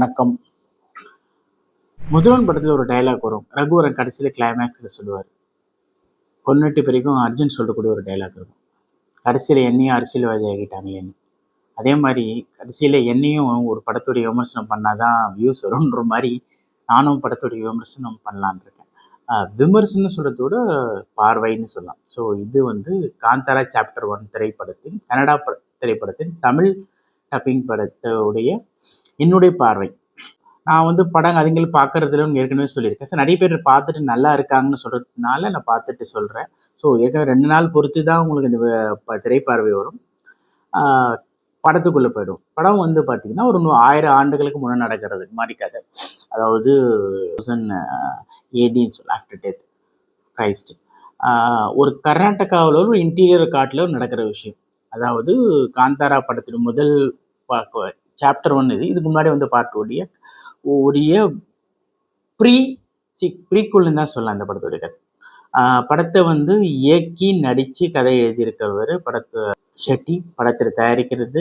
வணக்கம். முதல்வன் படத்தில் ஒரு டயலாக் வரும். ரகுவரன் கடைசியில் கிளைமேக்ஸில் சொல்லுவார். கொன்னுட்டு பிறகும் அர்ஜுன் சொல்லக்கூடிய ஒரு டைலாக் இருக்கும். கடைசியில் என்னையும் அரசியல்வாதி ஆகிட்டாங்களேன்னு அதே மாதிரி கடைசியில் என்னையும் ஒரு படத்துடைய விமர்சனம் பண்ணாதான் வியூஸ் வரும்ன்ற மாதிரி நானும் படத்துடைய விமர்சனம் பண்ணலான்னு இருக்கேன். விமர்சனம் சொல்கிறதோட விட பார்வைன்னு சொல்லலாம். ஸோ இது வந்து காந்தாரா சாப்டர் ஒன் திரைப்படத்தின் கனடா பட திரைப்படத்தின் தமிழ் டப்பிங் படத்துடைய என்னுடைய பார்வை. நான் வந்து படம் அதுங்கள் பார்க்கறதுல ஏற்கனவே சொல்லியிருக்கேன். ஸோ நிறைய பேர் பார்த்துட்டு நல்லா இருக்காங்கன்னு சொல்கிறதுனால நான் பார்த்துட்டு சொல்கிறேன் ஸோ ஏற்கனவே ரெண்டு நாள் பொறுத்து தான் உங்களுக்கு இந்த ப- திரைப்பார்வை வரும். படத்துக்குள்ளே போயிடும். படம் வந்து பார்த்தீங்கன்னா ஒரு ஆயிரம் ஆண்டுகளுக்கு முன்னே நடக்கிறது. மாதிரி கதை. அதாவது தௌசண்ட் ஏடின்னு சொல்ல ஆஃப்டர் டெத் கிரைஸ்ட் ஒரு கர்நாடகாவில் ஒரு இன்டீரியர் காட்டில் நடக்கிற விஷயம். அதாவது காந்தாரா படத்தின் முதல் சாப்டர் ஒன் இது. இதுக்கு முன்னாடி வந்து பார்ட் உடைய உரிய ப்ரீ சி ப்ரீக்குள்னு தான் சொல்லலாம் அந்த படத்துடைய கதை. படத்தை வந்து இயக்கி நடித்து கதை எழுதியிருக்கிறவர் படத்தை ஷெட்டி படத்தை தயாரிக்கிறது.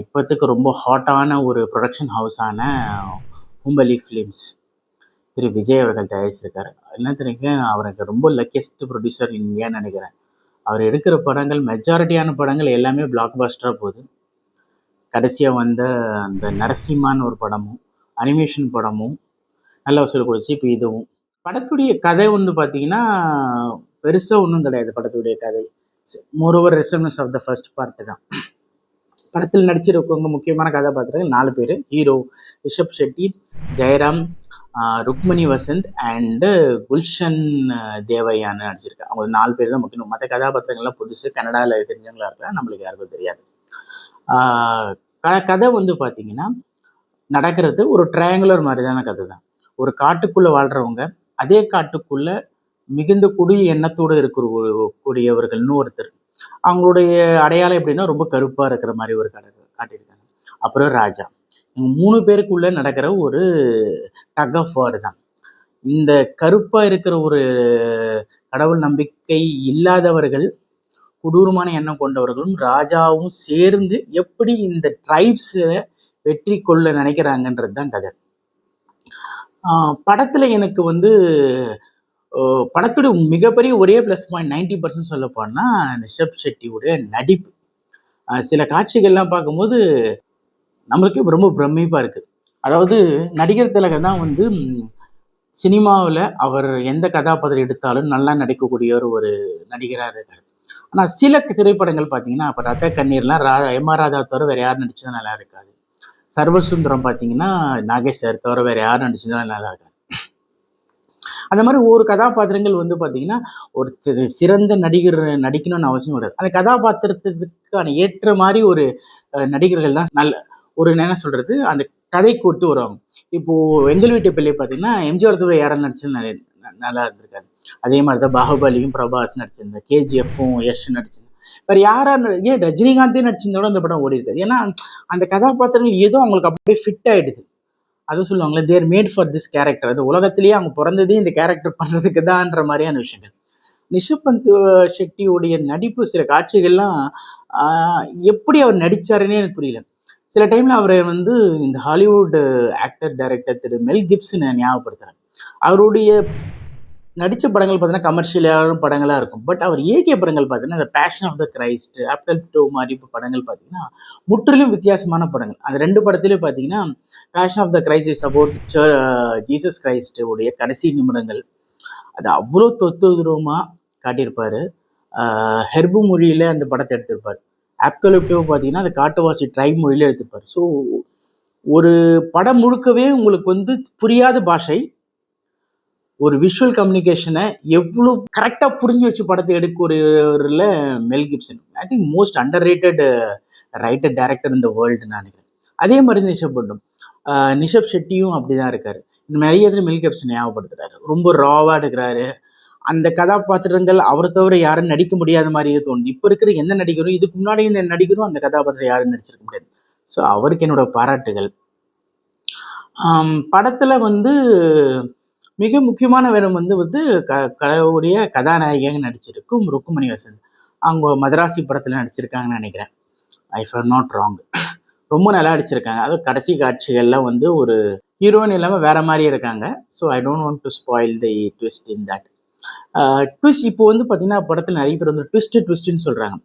இப்போத்துக்கு ரொம்ப ஹாட்டான ஒரு ப்ரொடக்ஷன் ஹவுஸான ஹும்பலி ஃபிலிம்ஸ் திரு விஜய் அவர்கள் தயாரிச்சிருக்காரு. என்ன தெரியுங்க? அவருக்கு ரொம்ப லக்கியஸ்ட் ப்ரொடியூசர் இந்தியான்னு நினைக்கிறேன். அவர் எடுக்கிற படங்கள் மெஜாரிட்டியான படங்கள் எல்லாமே பிளாக் பஸ்டராக போகுது. கடைசியாக வந்த அந்த நரசிம்மான்னு ஒரு படமும் அனிமேஷன் படமும் நல்ல வசூல் கொடுத்து இப்போ இதுவும். படத்துடைய கதை வந்து பார்த்தீங்கன்னா பெருசாக ஒன்றும் கிடையாது படத்துடைய கதை. Moreover resemblance of the first part தான். படத்தில் நடிச்சிருக்கவங்க முக்கியமான கதாபாத்திரங்கள் நாலு பேர். ஹீரோ ரிஷப் ஷெட்டி ஜெயராம் ருக்மணி வசந்த் அண்டு குல்ஷன் ஆஹ் தேவயான்னு நடிச்சிருக்காங்க. அவங்க நாலு பேர் தான் முக்கியம். மற்ற கதாபாத்திரங்கள்லாம் புதுசு. கனடாவில் தெரிஞ்சவங்களா இருக்கலாம் நம்மளுக்கு யாருக்கும் தெரியாது. க- கதை வந்து பார்த்தீங்கன்னா நடக்கிறது ஒரு ட்ரையாங்குலர் மாதிரிதான கதை தான் ஒரு காட்டுக்குள்ளே வாழ்கிறவங்க அதே காட்டுக்குள்ளே மிகுந்த குடி எண்ணத்தோடு இருக்கிற கூடியவர்கள்னு ஒருத்தர். அவங்களுடைய அடையாளம் எப்படின்னா ரொம்ப கருப்பாக இருக்கிற மாதிரி ஒரு கடை காட்டியிருக்காங்க. அப்புறம் ராஜா. மூணு பேருக்குள்ள நடக்கிற ஒரு டக் ஆஃப் வார் தான். இந்த கருப்பாக இருக்கிற ஒரு கடவுள் நம்பிக்கை இல்லாதவர்கள் கொடூரமான எண்ணம் கொண்டவர்களும் ராஜாவும் சேர்ந்து எப்படி இந்த ட்ரைப்ஸை வெற்றி கொள்ள நினைக்கிறாங்கன்றது தான் கதை. படத்தில் எனக்கு வந்து படத்துடைய மிகப்பெரிய ஒரே ப்ளஸ் பாயிண்ட் நைன்டி பர்சன்ட் சொல்லப்போனால் ரிஷப் ஷெட்டியுடைய நடிப்பு. சில காட்சிகள்லாம் பார்க்கும்போது நம்மளுக்கே ரொம்ப பிரமிப்பா இருக்கு. அதாவது நடிகர் திலகம் தான் வந்து சினிமாவில் அவர் எந்த கதாபாத்திரம் எடுத்தாலும் நல்லா நடிக்கக்கூடிய ஒரு நடிகராக இருக்கார். ஆனால் சில திரைப்படங்கள் பார்த்தீங்கன்னா அப்போ ரத்த கண்ணீர்லாம் ரா எம் ஆர் ராதா தவிர வேறு யார் நடிச்சதும் நல்லா இருக்காது. சர்வசுந்தரம் பார்த்தீங்கன்னா நாகேஷ் சார் தவிர வேறு யார் நடிச்சதும் நல்லா இருக்காது. அந்த மாதிரி ஒரு கதாபாத்திரங்கள் வந்து பார்த்தீங்கன்னா ஒரு சிறந்த நடிகர் நடிக்கணும்னு அவசியம் கிடையாது. அந்த கதாபாத்திரத்துக்கான ஏற்ற மாதிரி ஒரு அஹ், நடிகர்கள் தான் நல்ல ஒரு என்ன சொல்றது அந்த கதை கூட்டு வருவாங்க. இப்போ எங்கள் வீட்டு பிள்ளை பார்த்தீங்கன்னா எம்ஜிஆர் தவிர யாரும் நடிச்சது நல்ல- நல்லா இருந்திருக்காரு அதே மாதிரி தான் பாகுபலியும் பிரபாஸ் நடிச்சிருந்தார் கேஜிஎஃப்பும் யஷ் நடிச்சிருந்தேன் வேறு யாரா நடி- ஏன் ரஜினிகாந்தே நடிச்சிருந்தோட அந்த படம் ஓடி இருக்காது. ஏன்னா அந்த கதாபாத்திரங்கள் ஏதோ அவங்களுக்கு அப்படியே ஃபிட் ஆயிடுது. அது சொல்லுவாங்களே they're made for this character அது உலகத்திலேயே அவங்க பிறந்ததே இந்த கேரக்டர் பண்ணுறதுக்கு தான்ன்ற மாதிரியான விஷயங்கள். நிஷபந்த் ஷெட்டியுடைய நடிப்பு சில காட்சிகள்லாம் எப்படி அவர் நடிச்சாருன்னே எனக்கு புரியல. சில டைம்ல அவரை வந்து இந்த ஹாலிவுட் ஆக்டர் டைரக்டர் திரு மெல் கிப்சன் ஞாபகப்படுத்துறாரு அவருடைய நடித்த படங்கள் பார்த்தீங்கன்னா கமர்ஷியலான படங்களாக இருக்கும். பட் அவர் இயக்கிய படங்கள் பார்த்தீங்கன்னா இந்த பேஷன் ஆஃப் த கிரைஸ்ட் ஆப்பிள் டோ மாதிரி படங்கள் பார்த்தீங்கன்னா முற்றிலும் வித்தியாசமான படங்கள். அந்த ரெண்டு படத்துலேயும் பார்த்தீங்கன்னா Passion of the Christ is about Jesus Christ உடைய கடைசி நிமிடங்கள். அது அவ்வளோ தொத்துதூரமாக தூரமாக காட்டியிருப்பார். ஹெர்பு மொழியில் அந்த படத்தை எடுத்திருப்பார். ஆப்கலிப்டோ பார்த்தீங்கன்னா அந்த காட்டுவாசி ட்ரைப் மொழியில் எடுத்துப்பார். ஸோ ஒரு படம் முழுக்கவே உங்களுக்கு வந்து புரியாத பாஷை ஒரு விஷுவல் கம்யூனிகேஷனை எவ்வளோ கரெக்டாக புரிஞ்சு வச்சு படத்தை எடுக்கிறதுல Mel Gibson I think most underrated writer director இந்த வேர்ல்டு நான் நினைக்கிறேன். அதே மாதிரி தான் நிஷப் பண்ணும் நிஷப் ஷெட்டியும் அப்படி தான் இருக்கார். இந்த நிறைய இதில் மெல் கிப்சன் ஞாபகப்படுத்துறாரு. ரொம்ப ராவாக எடுக்கிறாரு. அந்த கதாபாத்திரங்கள் அவரை தவிர யாரும் நடிக்க முடியாத மாதிரியே தோணுது. இப்போ இருக்கிற எந்த நடிகரும் இதுக்கு முன்னாடி இந்த நடிகரும் அந்த கதாபாத்திரம் யாரும் நடிச்சிருக்க முடியாது. ஸோ அவருக்கு என்னோட பாராட்டுகள். படத்தில் வந்து மிக முக்கியமான வேடம் வந்து வந்து க கடவுடைய கதாநாயகியாக நடிச்சிருக்கும் ருக்குமணி வசந்த். அவங்க மதராசி படத்தில் நடிச்சிருக்காங்கன்னு நினைக்கிறேன். ஐ ஃபர் நாட் ராங் ரொம்ப நல்லா அடிச்சிருக்காங்க அதுவும் கடைசி காட்சிகள்லாம் வந்து ஒரு ஹீரோயின் இல்லாமல் வேற மாதிரி இருக்காங்க. So I don't want to spoil the twist in that twist இப்போ வந்து பார்த்தீங்கன்னா படத்தில் நிறைய பேர் வந்து ட்விஸ்ட் ட்விஸ்ட்டுன்னு சொல்கிறாங்க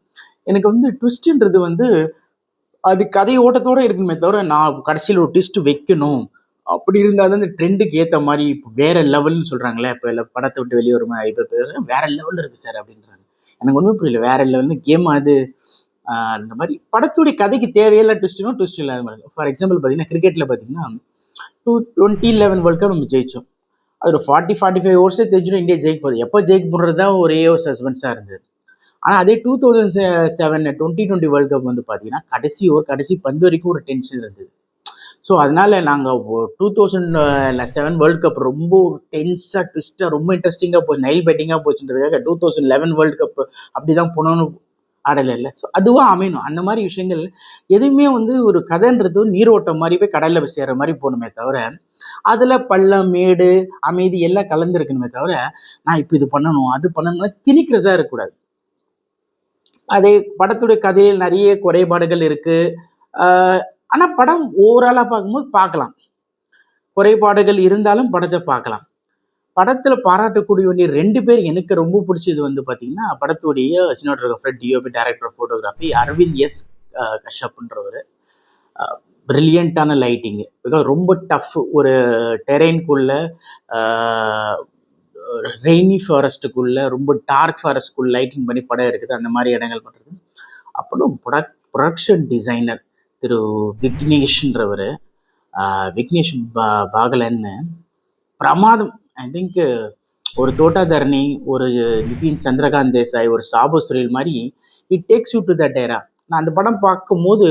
எனக்கு வந்து ட்விஸ்ட்ன்றது வந்து அது கதை ஓட்டத்தோடு இருக்குமே தவிர நான் கடைசியில் ஒரு ட்விஸ்ட் வைக்கணும். அப்படி இருந்தால் தான் இந்த ட்ரெண்டுக்கு ஏற்ற மாதிரி இப்போ வேற லெவல்னு சொல்கிறாங்களே இப்போ இல்லை படத்தை விட்டு வெளியே வருமா இப்போ பேர் வேற லெவலில் இருக்குது சார் அப்படின்றாங்க. எனக்கு ஒன்றும் புரியல வேற லெவல்னு கேம் அது? அந்த மாதிரி படத்துடைய கதைக்கு தேவையில்ல ட்விஸ்ட்டும் ட்விஸ்ட் இல்லாத மாதிரி. ஃபார் எக்ஸாம்பிள் பார்த்தீங்கன்னா கிரிக்கெட்டில் பார்த்தீங்கன்னா two twenty eleven world cup நம்ம ஜெயிச்சோம். ஒரு ஃபார்ட்டி ஃபார்ட்டி ஃபைவ் ஓவர்ஸே தெரிஞ்சிடும் இந்தியா ஜெயிக்க போகுது. எப்போ ஜெயிக்க போடுறது தான் ஒரே ஒரு சஸ்பென்ஸாக இருந்தது. ஆனால் அதே two thousand seven twenty twenty world cup வந்து பார்த்தீங்கன்னா கடைசி ஒரு கடைசி பந்து வரைக்கும் ஒரு டென்ஷன் இருந்தது. ஸோ அதனால நாங்கள் two thousand seven world cup ரொம்ப டென்ஸாக ட்விஸ்ட்டாக ரொம்ப இன்ட்ரெஸ்டிங்காக போச்சு. நைல் பேட்டிங்காக போச்சுன்றதுக்காக two thousand eleven world cup அப்படி தான் போனோன்னு ஆடலை இல்லை. ஸோ அதுவாக அமையணும். அந்த மாதிரி விஷயங்கள் எதுவுமே வந்து ஒரு கதைன்றது நீரோட்டம் மாதிரி போய் கடலில் போய் சேர்கிற மாதிரி போகணுமே தவிர அதில் பள்ளம் மேடு அமைதி எல்லாம் கலந்துருக்கணுமே தவிர நான் இப்போ இது பண்ணணும் அது பண்ணணும்னா திணிக்கிறதா இருக்கக்கூடாது. அதே படத்துடைய கதையில் நிறைய குறைபாடுகள் இருக்குது ஆனால் படம் ஓவராலாக பார்க்கும்போது பார்க்கலாம். குறைபாடுகள் இருந்தாலும் படத்தை பார்க்கலாம். படத்தில் பாராட்டக்கூடிய வேண்டிய ரெண்டு பேர் எனக்கு ரொம்ப பிடிச்சது வந்து பார்த்தீங்கன்னா படத்துடைய cinematographer D O P director photography Aravind S கஷ்யப்ன்றவர் பிரில்லியண்ட்டான லைட்டிங்கு பிகாஸ் ரொம்ப டஃப் ஒரு டெரெயின்குள்ளே ரெய்னி ஃபாரஸ்ட்டுக்குள்ளே ரொம்ப டார்க் ஃபாரஸ்ட்டுக்குள்ளே லைட்டிங் பண்ணி படம் இருக்குது அந்த மாதிரி இடங்கள் பண்ணுறது அப்புறம் ப்ரொடக் ப்ரொடக்ஷன் டிசைனர் திரு விக்னேஷ்ன்றவர் விக்னேஷ் பா பாகலன்னு பிரமாதம். ஐ திங்க் ஒரு தோட்டாதரணி ஒரு நிதின் சந்திரகாந்த் தேசாய் ஒரு சாபு சுரேல் மாதிரி it takes you to that era நான் அந்த படம் பார்க்கும்போது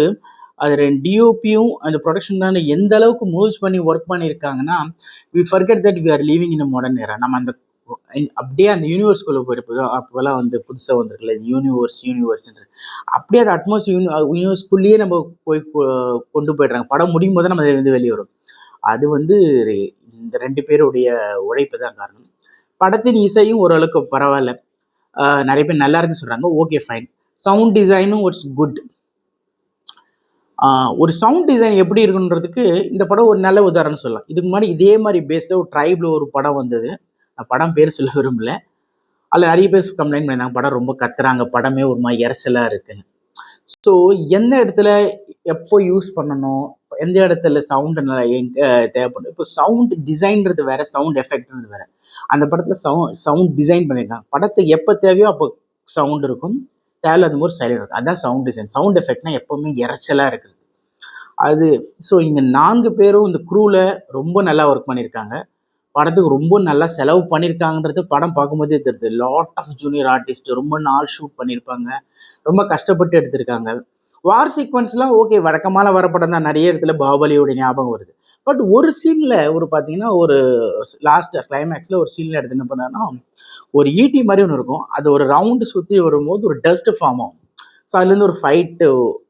அது ரெண்டு டிஓபியும் அந்த ப்ரொடக்ஷன் தான் எந்த அளவுக்கு மூவ்ஸ் பண்ணி ஒர்க் பண்ணியிருக்காங்கன்னா we forget that we are living in modern era நம்ம அந்த அப்படியே அந்த யூனிவர்ஸ்குள்ளே போயிருப்போம் அப்போல்லாம் வந்து புதுசாக வந்திருக்குல்ல யூனிவர்ஸ் யூனிவர்ஸ்ன்ற அப்படியே அந்த அட்மாஸ் யூனி யூனிவர்ஸ்குள்ளேயே நம்ம போய் கொண்டு போயிடுறாங்க. படம் முடியும் போது நம்ம அதை வந்து வெளியே வரும். அது வந்து இந்த ரெண்டு பேருடைய உழைப்பு தான் காரணம். படத்தின் இசையும் ஓரளவுக்கு பரவாயில்ல. நிறைய பேர் நல்லா இருக்குன்னு சொல்கிறாங்க ஓகே ஃபைன் சவுண்ட் டிசைனும் இட்ஸ் குட் ஒரு சவுண்ட் டிசைன் எப்படி இருக்குன்றதுக்கு இந்த படம் ஒரு நல்ல உதாரணம் சொல்லலாம். இதுக்கு முன்னாடி இதே மாதிரி பேஸில் ஒரு ட்ரைபில் ஒரு படம் வந்தது. நான் படம் பேர் சொல்ல விரும்பல. அதில் நிறைய பேர் கம்ப்ளைண்ட் பண்ணியிருந்தாங்க படம் ரொம்ப கத்துறாங்க படமே ஒரு மாதிரி இறைச்சலாக இருக்குன்னு ஸோ எந்த இடத்துல எப்போ யூஸ் பண்ணணும்? எந்த இடத்துல சவுண்ட் எங்க தேவைப்படும்? இப்போ சவுண்ட் டிசைன்றது வேற சவுண்ட் எஃபெக்ட்ன்றது வேற. அந்த படத்தில் சவுண்ட் சவுண்ட் டிசைன் பண்ணியிருக்காங்க. படத்துக்கு எப்போ தேவையோ அப்போ சவுண்ட் இருக்கும். தேவையில்லாத மாதிரி சைலண்ட் இருக்கும் அதான் சவுண்ட் டிசைன் சவுண்ட் எஃபெக்ட்னா எப்போவுமே இறைச்சலாக இருக்குது. அது ஸோ இங்கே நான்கு பேரும் இந்த குரூவில் ரொம்ப நல்லா ஒர்க் பண்ணியிருக்காங்க படத்துக்கு ரொம்ப நல்லா செலவு பண்ணியிருக்காங்கன்றது படம் பார்க்கும்போதே தெரியுது. லாட் ஆஃப் ஜூனியர் ஆர்டிஸ்ட் ரொம்ப நாள் ஷூட் பண்ணியிருப்பாங்க ரொம்ப கஷ்டப்பட்டு எடுத்திருக்காங்க. வார் சீக்வன்ஸ்லாம் ஓகே வழக்கமான வர படம் தான். நிறைய இடத்துல பாகுபலியோட ஞாபகம் வருது. பட் ஒரு சீனில் ஒரு பார்த்தீங்கன்னா ஒரு லாஸ்ட் கிளைமேக்ஸில் ஒரு சீனில் எடுத்து என்ன பண்ணான்னா ஒரு ஈட்டி மாதிரி ஒன்று இருக்கும். அது ஒரு ரவுண்டு சுற்றி வரும்போது ஒரு டஸ்ட் ஃபார்ம் ஆகும். ஸோ அதுலேருந்து ஒரு ஃபைட்டு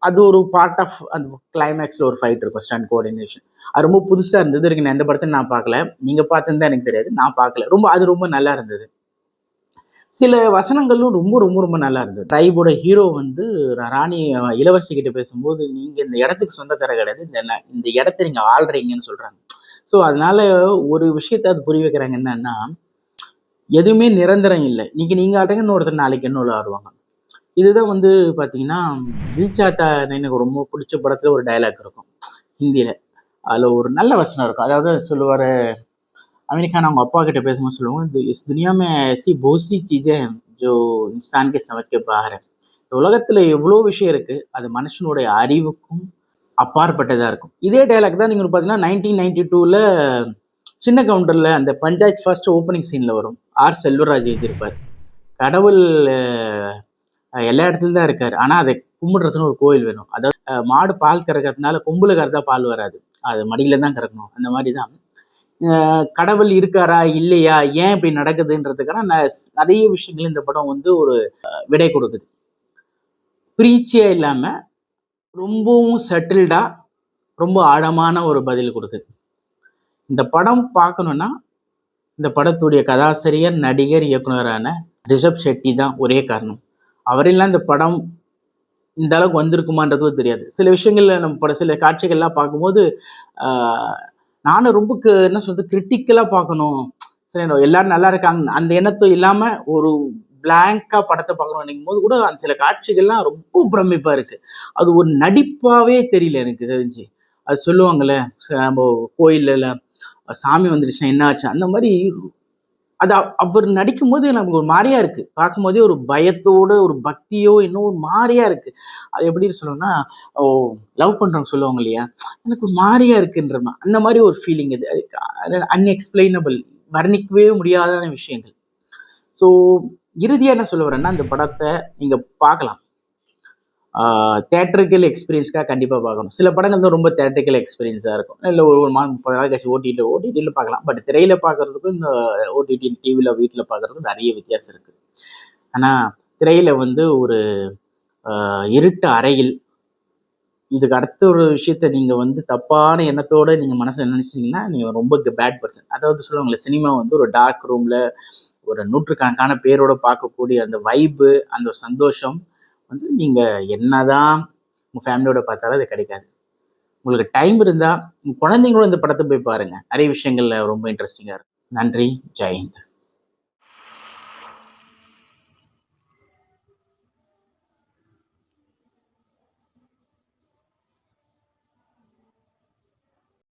அது ஒரு பார்ட் ஆஃப் அந்த கிளைமேக்ஸில் ஒரு ஃபைட் இருக்கும் ஸ்டண்ட் கோஆர்டினேஷன் அது ரொம்ப புதுசாக இருந்தது. இருக்கு நான் எந்த படத்தையும் நான் பார்க்கல. நீங்கள் பார்த்துருந்தா எனக்கு தெரியாது. நான் பார்க்கல. ரொம்ப அது ரொம்ப நல்லா இருந்தது. சில வசனங்களும் ரொம்ப ரொம்ப ரொம்ப நல்லா இருந்தது. ட்ரைபோட ஹீரோ வந்து ராணி இளவரசி கிட்ட பேசும்போது நீங்கள் இந்த இடத்துக்கு சொந்தக்கார கிடையாது. இந்த இந்த இடத்த நீங்கள் ஆள்றீங்கன்னு சொல்கிறாங்க ஸோ அதனால ஒரு விஷயத்த அது புரிய வைக்கிறாங்க என்னன்னா எதுவுமே நிரந்தரம் இல்லை. இன்னைக்கு நீங்கள் ஆடுறீங்க இன்னொருத்தர் நாளைக்கு இன்னொரு ஆடுவாங்க இதுதான் வந்து பார்த்தீங்கன்னா தீட்சாத்தா எனக்கு ரொம்ப பிடிச்ச படத்தில் ஒரு டைலாக் இருக்கும். ஹிந்தியில். அதில் ஒரு நல்ல வசனம் இருக்கும். அதாவது சொல்லுவார் அமெரிக்கான அவங்க அப்பா கிட்ட பேசும்போது சொல்லுவாங்க இஸ் துனியாமே சி போசி சீஜே ஜோ இன்சான்கே சமைக்க பாகிற இந்த உலகத்தில் எவ்வளோ விஷயம் இருக்குது அது மனுஷனுடைய அறிவுக்கும் அப்பாற்பட்டதாக இருக்கும். இதே டைலாக் தான் நீங்கள் பார்த்தீங்கன்னா நைன்டீன் நைன்டி டூவில் சின்ன கவுண்டரில் அந்த பஞ்சாயத்து ஃபர்ஸ்ட் ஓப்பனிங் சீனில் வரும். ஆர் செல்வராஜ் எழுதியிருப்பார். கடவுள் எல்லா இடத்துல தான் இருக்கார். ஆனால் அதை கும்பிடுறதுன்னு ஒரு கோயில் வேணும். அதாவது மாடு பால் கறக்கிறதுனால கொம்புல கறந்தா பால் வராது. அது மடியில் தான் கறக்கணும். அந்த மாதிரி தான். கடவுள் இருக்காரா இல்லையா ஏன் இப்படி நடக்குதுன்றதுக்கான ந- நிறைய விஷயங்கள் இந்த படம் வந்து ஒரு விடை கொடுக்குது. பிரீச்சியாக இல்லாமல் ரொம்பவும் செட்டில்டாக ரொம்ப ஆழமான ஒரு பதில் கொடுக்குது. இந்த படம் பார்க்கணுன்னா இந்த படத்துடைய கதாசிரியர் நடிகர் இயக்குனரான ரிஷப் ஷெட்டி தான் ஒரே காரணம். அவரெல்லாம் இந்த படம் இந்த அளவுக்கு வந்திருக்குமான்றதும் தெரியாது. சில விஷயங்கள்ல நம்ம பட சில காட்சிகள்லாம் பார்க்கும்போது நானும் ரொம்ப க- என்ன சொல்றது கிரிட்டிக்கலாக பார்க்கணும். சரி எல்லாரும் நல்லா இருக்காங்க. அந்த எண்ணத்தும் இல்லாமல் ஒரு பிளாங்கா படத்தை பார்க்கணும் நினைக்கும் போது கூட அந்த சில காட்சிகள்லாம் ரொம்ப பிரமிப்பா இருக்கு. அது ஒரு நடிப்பாவே தெரியல எனக்கு தெரிஞ்சு. அது சொல்லுவாங்கல்ல நம்ம கோயில்ல சாமி வந்துடுச்சுன்னா என்ன ஆச்சு அந்த மாதிரி அது அவர் நடிக்கும் போது நமக்கு ஒரு மாதிரியா இருக்கு. பார்க்கும்போதே ஒரு பயத்தோட ஒரு பக்தியோ இன்னும் ஒரு மாதிரியா இருக்கு. அது எப்படி சொல்லணும்னா ஓ லவ் பண்றவங்க சொல்லுவாங்க இல்லையா? எனக்கு ஒரு மாதிரியா இருக்குன்ற அந்த மாதிரி ஒரு ஃபீலிங் இது. அன்எக்ஸ்பிளைனபிள் வர்ணிக்கவே முடியாத விஷயங்கள். ஸோ இறுதியாக என்ன சொல்ல வரேன்னா அந்த படத்தை நீங்க பார்க்கலாம். தேட்டரிக்கல் எக்ஸ்பீரியன்ஸ்க்காக கண்டிப்பாக பார்க்கணும். சில படங்கள் தான் ரொம்ப தேட்டரிக்கல் எக்ஸ்பீரியன்ஸாக இருக்கும். இல்லை ஒரு ஒரு மாதம் முப்பது நாள் கழிச்சு ஓடிடி ஓடிடியில் பார்க்கலாம். பட் திரையில பார்க்கறதுக்கும் இந்த ஓடிடி டிவியில் வீட்டில் பார்க்கறதுக்கும் நிறைய வித்தியாசம் இருக்குது ஆனால் திரையில் வந்து ஒரு இருட்டு அறையில் இதுக்கு அடுத்த ஒரு விஷயத்த நீங்கள் வந்து தப்பான எண்ணத்தோடு நீங்கள் மனசில் நினச்சிங்கன்னா நீங்கள் ரொம்ப பேட் பர்சன் அதாவது சொல்லுவாங்களே சினிமா வந்து ஒரு டார்க் ரூமில் ஒரு நூற்றுக்கணக்கான பேரோட பார்க்கக்கூடிய அந்த வைப்பு அந்த சந்தோஷம் வந்து நீங்க என்னதான் உங்கள் ஃபேமிலியோட பார்த்தாலும் அது கிடைக்காது. உங்களுக்கு டைம் இருந்தால் உங்கள் குழந்தைங்களோட இந்த படத்தை போய் பாருங்கள் நிறைய விஷயங்களில் ரொம்ப இன்ட்ரெஸ்டிங்காக இருக்கும். நன்றி. ஜெயந்த்.